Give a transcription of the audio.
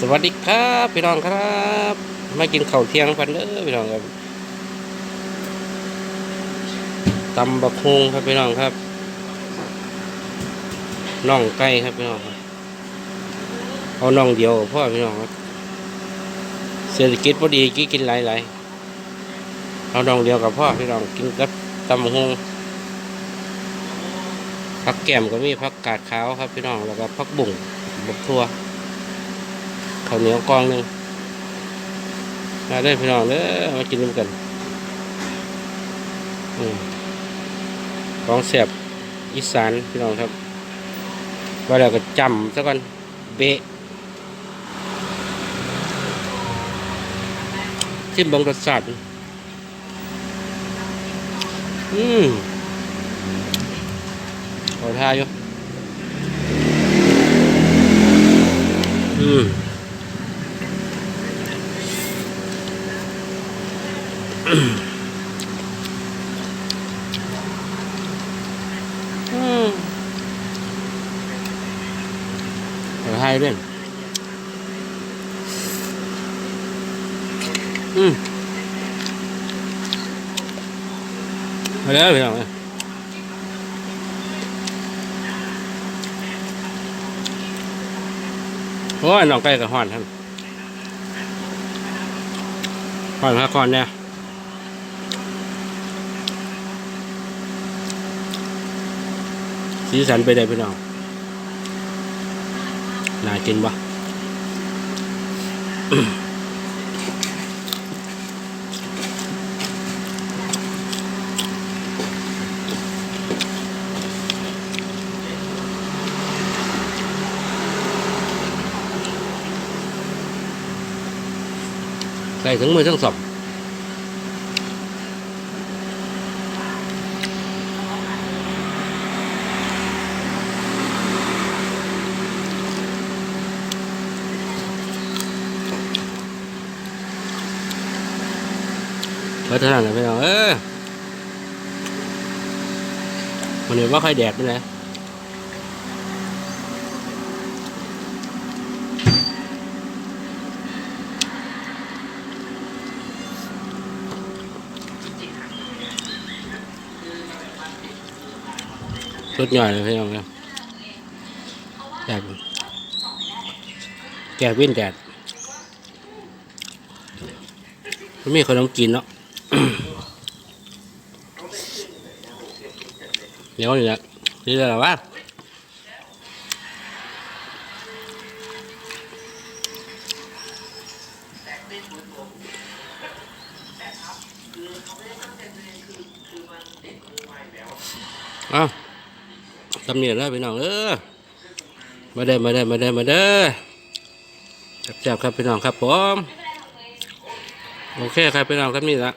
สวัสดีครับพี่น้องครับ มากินข้าวเที่ยงกันเด้อพี่น้องครับตำบักฮงครับพี่น้องครับน่องไก่ครับพี่น้องครับเอาน่องเดียวพ่อพี่น้องครับเศรษฐกิจพอดีกี้กินหลายๆเอาน่องเดียวกับพ่อพี่น้องกินกับตำบักฮงผักแก้มก็มีผักกาดขาวครับพี่น้องแล้วก็ผักบุ่งบักทั่ว ข้าวเหนียวกองหนึ่งมาได้พี่น้องเด้อมากินด้วยกันอืมของแสบอีสานพี่น้องครับว่าแล้วก็จำซะก่อนเบะทิมบังรสชาติอืมขอทาอยู่อือืมเอา ให้ด้วยอืมมาแล้วพี่น้องเอ้ยโอ้ยน้องไก่กับห่อนท่านห่อนพักก่อนเนี่ย สีสันไปได้พี่น้องน่ากินปะใส่ถึงมือทั้งสอง เพื่อเท่านั้นแหละพี่น้องเออวันนี้ว่าใครแดดด้วยนะสุดยอดเลยพี่น้องเนี่ยแดดแกวิ่นแดดมันมีขนมกินเนาะ เดี๋ยวนี่แหละนี่แหละวะอ้าตำเนียนแล้วพี่น้องเออมาเด้มาเด้มาเด้มาเด้อจับๆครับพี่น้องครับผม โอเคครับพี่น้องครับนี่ละ